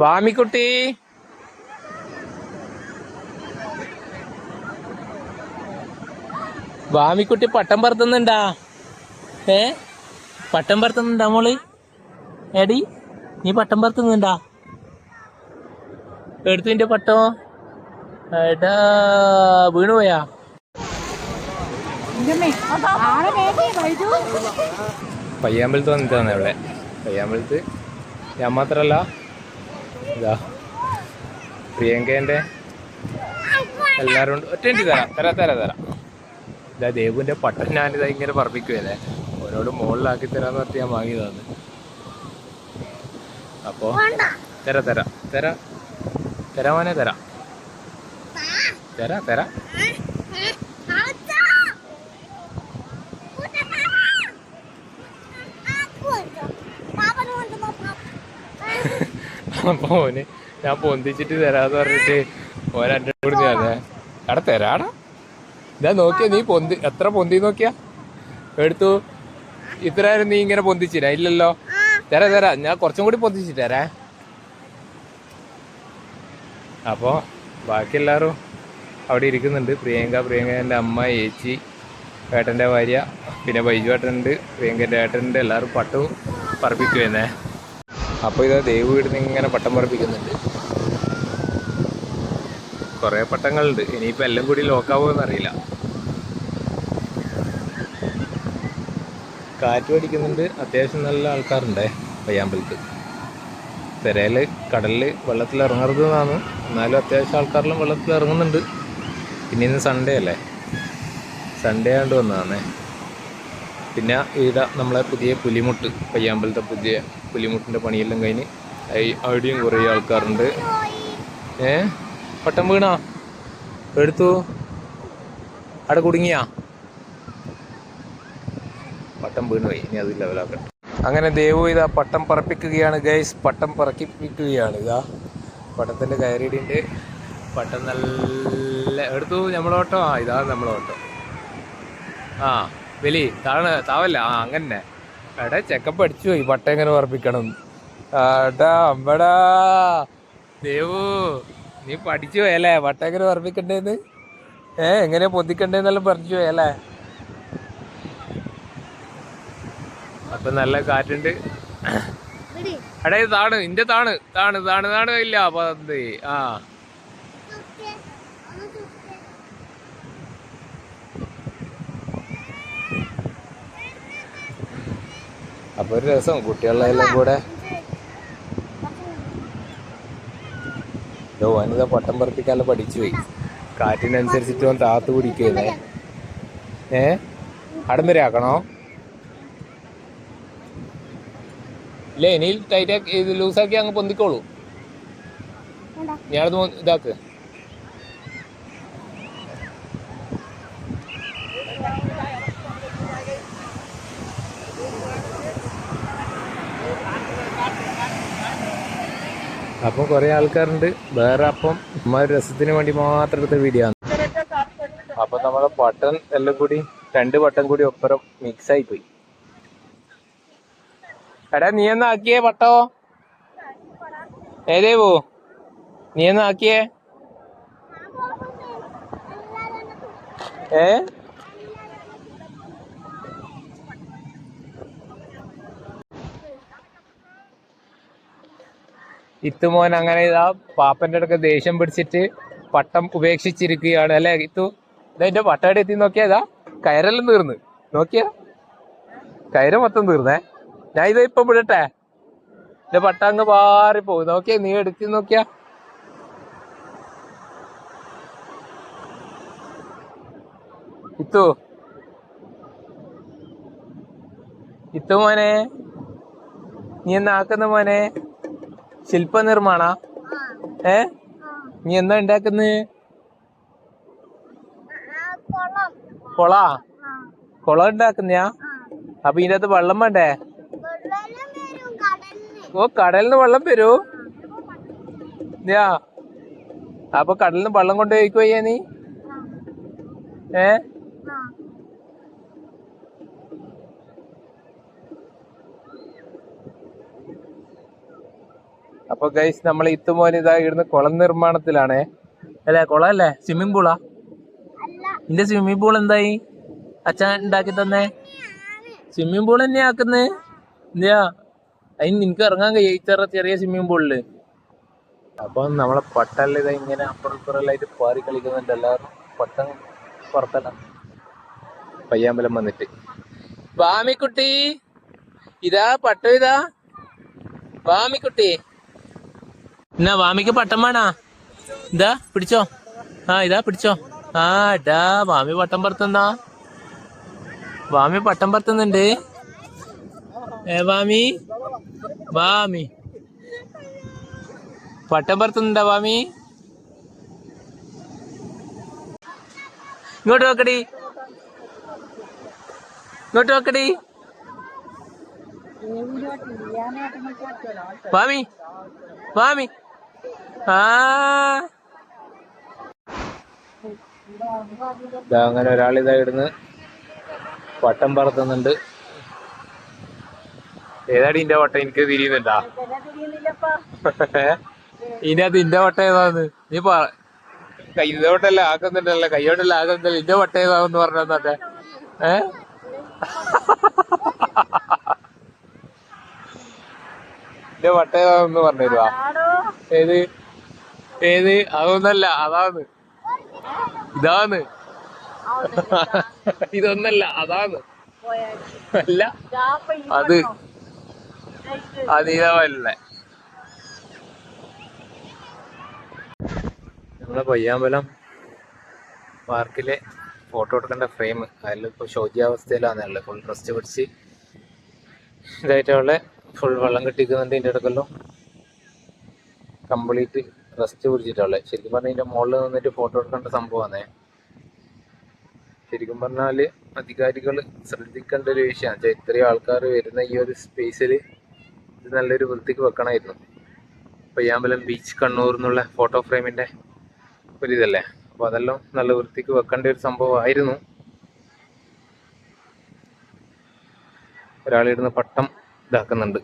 വാമിക്കുട്ടി വാമിക്കുട്ടി പട്ടം പറത്തുന്നുണ്ടാ? ഏ? പട്ടം പറത്തുന്നുണ്ടാ മോൾ? എടി നീ പട്ടം പറത്തുന്നുണ്ടാ? എടുത്തു നിന്റെ പട്ടോ. എടാ വീണു പോയാ? പയ്യാമ്പലത്ത് വന്നിട്ടാണ് ഇവിടെ. പയ്യാമ്പലത്ത് ഞാൻ മാത്രല്ല ഇതാ. പ്രിയങ്കേന്റെ എല്ലാരും ഉണ്ട് ഒറ്റ തരാം തരാം തരാം തരാം. ഇതാ ദേവുവിന്റെ പട്ടൻ ഞാനിതാ ഇങ്ങനെ പറപ്പിക്കുവല്ലേ ഓരോട് മുകളിലാക്കി തരാന്ന് പറഞ്ഞിട്ട് ഞാൻ വാങ്ങി വാങ്ങിയതാണ് അപ്പോൾ തരാം തരാം തരാം. മോനെ തരാം. തരാം തരാം. അപ്പൊ ഓന് ഞാൻ പൊന്തിച്ചിട്ട് തരാന്ന് പറഞ്ഞിട്ട് ഓൻ എന്റെ കൂടി ഞാൻ തരാടാ. ഞാൻ നോക്കിയ നീ പൊന്തി എത്ര പൊന്തി നോക്കിയാ? എടുത്തു. ഇത്ര നീ ഇങ്ങനെ പൊന്തിച്ചിരാ ഇല്ലല്ലോ. തര തരാ. ഞാൻ കുറച്ചും കൂടി പൊന്തിച്ചിട്ട് തരാ. അപ്പോ ബാക്കി എല്ലാവരും അവിടെ ഇരിക്കുന്നുണ്ട്. പ്രിയങ്ക പ്രിയങ്കന്റെ അമ്മ ഏച്ചി ഏട്ടന്റെ ഭാര്യ പിന്നെ ബൈജു ഏട്ടനുണ്ട് പ്രിയങ്കന്റെ ഏട്ടനുണ്ട്. എല്ലാവരും പട്ടു പറപ്പിക്കുവന്നേ അപ്പോൾ ഇത് ദേവ് വീടിന് ഇങ്ങനെ പട്ടം പറപ്പിക്കുന്നുണ്ട്. കുറേ പട്ടങ്ങളുണ്ട്. ഇനിയിപ്പോൾ എല്ലാം കൂടി ലോക്കാവുമെന്ന് അറിയില്ല. കാറ്റ് പഠിക്കുന്നുണ്ട് അത്യാവശ്യം നല്ല ആൾക്കാരുണ്ടേ പയ്യാമ്പലത്ത്. തിരയിൽ കടലിൽ വെള്ളത്തിൽ ഇറങ്ങരുതെന്നാണ് എന്നാലും അത്യാവശ്യം ആൾക്കാരെല്ലാം വെള്ളത്തിൽ ഇറങ്ങുന്നുണ്ട്. പിന്നെ ഇന്ന് സൺഡേ അല്ലേ? സൺഡേ ആണ്ട് വന്നതാണേ. പിന്നെ ഇവിടെ നമ്മളെ പുതിയ പുലിമുട്ട് പയ്യാമ്പലത്തെ പുതിയ പുലിമുട്ടിന്റെ പണിയെല്ലാം കഴിഞ്ഞ് അവിടെയും കുറേ ആൾക്കാരുണ്ട്. ഏ? പട്ടം വീണാ? എടുത്തു. അവിടെ കുടുങ്ങിയാ? പട്ടം വീണ് പോയി. ഇനി അത് ലെവലാക്കട്ടെ അങ്ങനെ ദേവു ഇതാ പട്ടം പറപ്പിക്കുകയാണ് ഗൈസ് പട്ടം പറക്കിപ്പിക്കുകയാണ്. ഇതാ പട്ടത്തിന്റെ കയറിയിടിന്റെ പട്ടം നല്ല എടുത്തു. നമ്മളോട്ടോ ആ ഇതാ നമ്മളോട്ടോ ആ വലി താഴെ താവല്ല? ആ അങ്ങനെ എടാ ചെക്കപ്പ് അടിച്ചു പോയി. പട്ട എങ്ങനെ ഉറപ്പിക്കണം? എടാ അമ്പടാ ദേവു നീ പഠിച്ചു പോയല്ലേ? പട്ട എങ്ങനെ ഉറപ്പിക്കണ്ടേന്ന്? ഏ എങ്ങനെ പൊന്തിക്കണ്ടേന്നെല്ലാം പറഞ്ഞു പോയല്ലേ? അപ്പൊ നല്ല കാറ്റുണ്ട്. എടാ ഇത് താണ്. ഇന്റെ താണ്. താണ് താണ് താണ് ഇല്ല പന്ത്. ആ. അപ്പൊ ഒരു രസം കുട്ടികളെല്ലാം കൂടെ. ഇതോ വനിത പട്ടം പറപ്പിക്കാതെ പഠിച്ചു പോയി. കാറ്റിനനുസരിച്ചിട്ട് അവൻ താത്ത് പിടിക്കുന്നേ ഏ? അടം വരെ ആക്കണോ? ഇല്ല ഇനി ടൈറ്റ് ഇത് ലൂസാക്കി അങ്ങ് പൊന്തിക്കോളൂ. ഞാനത് ഇതാക്ക്. അപ്പം കുറെ ആൾക്കാരുണ്ട്. വേറെ അപ്പം ഒരു രസത്തിന് വേണ്ടി മാത്രം എടുത്ത വീഡിയോ ആണ്. അപ്പൊ നമ്മളെ പട്ടൻ എല്ലാം കൂടി രണ്ട് പട്ടം കൂടി ഒപ്പരം മിക്സ് ആയി പോയി. എടാ നീ എന്നാ ആക്കിയേ പട്ടോ? ഏതേ പോ നീ എന്നാ ആക്കിയേ? ഏ? ഇത്തുമോൻ അങ്ങനെ ഇതാ പാപ്പന്റെ അടുക്ക ദേഷ്യം പിടിച്ചിട്ട് പട്ടം ഉപേക്ഷിച്ചിരിക്കുകയാണ്. അല്ലെ ഇത്തു? ഇതാ എന്റെ പട്ടയുടെ എത്തി നോക്കിയാ ഇതാ കയറെല്ലാം തീർന്ന്. നോക്കിയാ? കയറ് മൊത്തം തീർന്നേ. ഞാൻ ഇത് ഇപ്പൊ വിടട്ടെ. എന്റെ പട്ട അങ്ങ് പാറി പോകും നോക്കിയാ നീ എടുത്തി നോക്കിയാ. ഇത്തു? ഇത്തു മോനെ? നീ എന്നാക്കുന്ന മോനെ? ശില്പ നിർമ്മാണ ഏ? നീ എന്താ ഉണ്ടാക്കുന്നത് കൊള. കൊള? ഉണ്ടാക്കുന്നയാ? അപ്പൊ ഇതിന്റെ അകത്ത് വെള്ളം വേണ്ടേ? ഓ കടലിന് വെള്ളം വരൂ. അപ്പൊ കടലിന് വെള്ളം കൊണ്ടുപോയിക്കോയ്യാ നീ? ഏ? അപ്പൊ ഗൈസ് നമ്മൾ ഇത്തുമോൻ ഇതാ ഇവിടുന്ന് കുളം നിർമ്മാണത്തിലാണ്. അല്ലേ കുളം അല്ലേ സ്വിമ്മിംഗ് പൂളാ നിന്റെ സ്വിമ്മിംഗ് പൂൾ എന്തായി? അച്ഛൻ ഉണ്ടാക്കി തന്നെ? സ്വിമ്മിംഗ് പൂൾ തന്നെയാ ആക്കുന്നേ? എന്തിയാ അതിന് നിനക്ക് ഇറങ്ങാൻ കഴിയും? ഇത്ര ചെറിയ സ്വിമ്മിംഗ് പൂളിൽ അപ്പൊ നമ്മളെ പട്ടല്ല ഇത് ഇങ്ങനെ അപ്പുറപ്പുറലായിട്ട് പാറി കളിക്കുന്നുണ്ട്. എല്ലാവരും പട്ടം പുറത്തല്ല. പയ്യാമ്പലം വന്നിട്ട്. വാമിക്കുട്ടി ഇതാ പട്ടം ഇതാ. വാമിക്കുട്ടി. എന്നാ വാമിക്ക് പട്ടം വേണാ ഇതാ പിടിച്ചോ ആ ഇതാ പിടിച്ചോ ആ ഇടാ വാമി പട്ടം പറത്തുന്നാ വാമി പട്ടം പറത്തുന്നുണ്ട് ഏ വാമി വാമി പട്ടം പറത്തുന്നുണ്ടാ വാമി ഇങ്ങോട്ട് നോക്കടി ഇങ്ങോട്ട് നോക്കടി വാമി വാമി അങ്ങനെ ഒരാൾ ഇതാ ഇടുന്ന് വട്ടം പറത്തുന്നുണ്ട്. ഏതാടി ഇന്റെ വട്ടം? എനിക്ക് തിരിയുന്നുണ്ടാ? അത് ഇന്റെ വട്ടം ഏതാന്ന്? നീ പറ. കൈതോട്ടല്ല ആക്കുന്നുണ്ടല്ലോ. കൈയോട്ടല്ല ആക്കുന്നില്ല ഇന്റെ വട്ടം ഏതാന്ന് പറഞ്ഞെ ഏ? ഇന്റെ വട്ടം ഏതാന്ന് പറഞ്ഞു തരുവാ? ഏത്? ഏത്? അതൊന്നല്ല അതാണ്. ഇതാണ്. ഇതൊന്നല്ല അതാണ്. അല്ല അത്. അതീതല്ലേ നമ്മളെ പയ്യാമ്പലം പാർക്കിലെ ഫോട്ടോ എടുക്കേണ്ട ഫ്രെയിം അതിലിപ്പോൾ ശോച്യാവസ്ഥയിലാണുള്ളത് ഫുൾ റെസ്റ്റ് പിടിച്ച് ഇതായിട്ടുള്ള ഫുൾ വെള്ളം കെട്ടിക്കുന്നുണ്ട് ഇതിന്റെ ഇടക്കല്ലോ കംപ്ലീറ്റ് റെസ്റ്റ് പിടിച്ചിട്ടുള്ളത് ശരിക്കും പറഞ്ഞാൽ ഇതിന്റെ മുകളിൽ നിന്നിട്ട് ഫോട്ടോ എടുക്കേണ്ട സംഭവമാണേ ശരിക്കും പറഞ്ഞാൽ അധികാരികൾ ശ്രദ്ധിക്കേണ്ട ഒരു വിഷയമാണ് വെച്ചാൽ ഇത്രയും ആൾക്കാർ വരുന്ന ഈ ഒരു സ്പേസിൽ ഇത് നല്ലൊരു വൃത്തിക്ക് വെക്കണമായിരുന്നു പയ്യാമ്പലം ബീച്ച് കണ്ണൂർ എന്നുള്ള ഫോട്ടോ ഫ്രെയിമിന്റെ ഒരു ഇതല്ലേ? അപ്പോൾ അതെല്ലാം നല്ല വൃത്തിക്ക് വെക്കേണ്ട ഒരു സംഭവമായിരുന്നു ഒരാളിടുന്ന പട്ടം ഇതാക്കുന്നുണ്ട്.